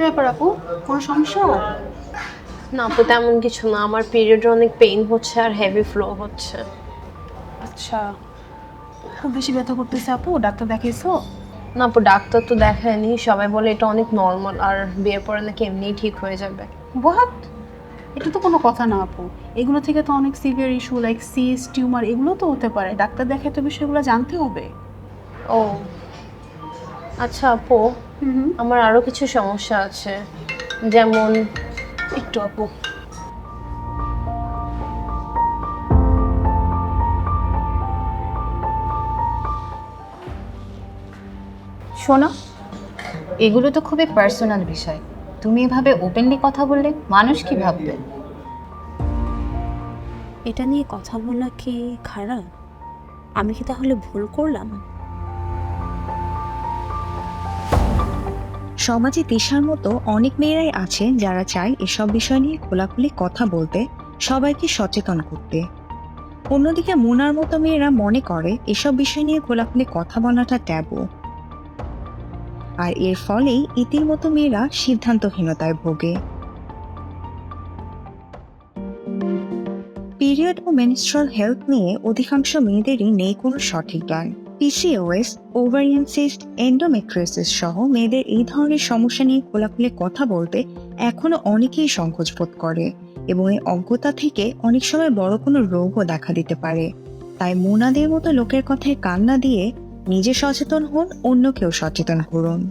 ব্যাপার আপু? কোনো সমস্যা? না আপু তেমন কিছু না। আমার পিরিয়ডে অনেক পেইন হচ্ছে আর হেভি ফ্লো হচ্ছে। আচ্ছা খুব বেশি ব্যথা করতেছে আপু? ডাক্তার দেখিয়েছো? না আপু ডাক্তার তো দেখায়নি। সবাই বলে এটা অনেক নর্মাল আর বিয়ের পরে নাকি এমনিই ঠিক হয়ে যাবে। হোয়াট এটা তো কোনো কথা না আপু। এগুলো থেকে তো অনেক severe issue like cyst tumour এগুলো তো হতে পারে। ডাক্তার দেখায় তো বিষয়গুলো জানতে হবে। ও আচ্ছা আপু আমার আরও কিছু সমস্যা আছে। যেমন একটু আপু। শোনো এগুলো তো খুবই পার্সোনাল বিষয়। তুমি এভাবে ওপেনলি কথা বললে মানুষ কি ভাববে? এটা নিয়ে কথা বলা কি খারাপ? আমি কি তাহলে ভুল করলাম? সমাজে তিশার মতো অনেক মেয়েরাই আছে যারা চায় এসব বিষয় নিয়ে খোলাখুলি কথা বলতে, সবাইকে সচেতন করতে। অন্যদিকে মোনার মতো মেয়েরা মনে করে এসব বিষয় নিয়ে খোলাখুলি কথা বলাটা ট্যাবু। আর এর ফলেই ইতির মতো মেয়েরা সিদ্ধান্তহীনতায় ভোগে। পিরিয়ড ও মেনস্ট্রাল হেলথ নিয়ে অধিকাংশ মেয়েদেরই নেই কোনো সঠিক জ্ঞান। পিসিওএস ওভারিয়ান সিস্ট এন্ডোমেট্রিয়াসিস সহ মেয়েদের এই ধরনের সমস্যা নিয়ে খোলাখুলি কথা বলতে এখনও অনেকেই সংকোচ বোধ করে এবং এই অজ্ঞতা থেকে অনেক সময় বড় কোনো রোগও দেখা দিতে পারে। তাই মোনাদের মতো লোকের কথায় কান্না দিয়ে নিজে সচেতন হন অন্যকেও সচেতন করুন।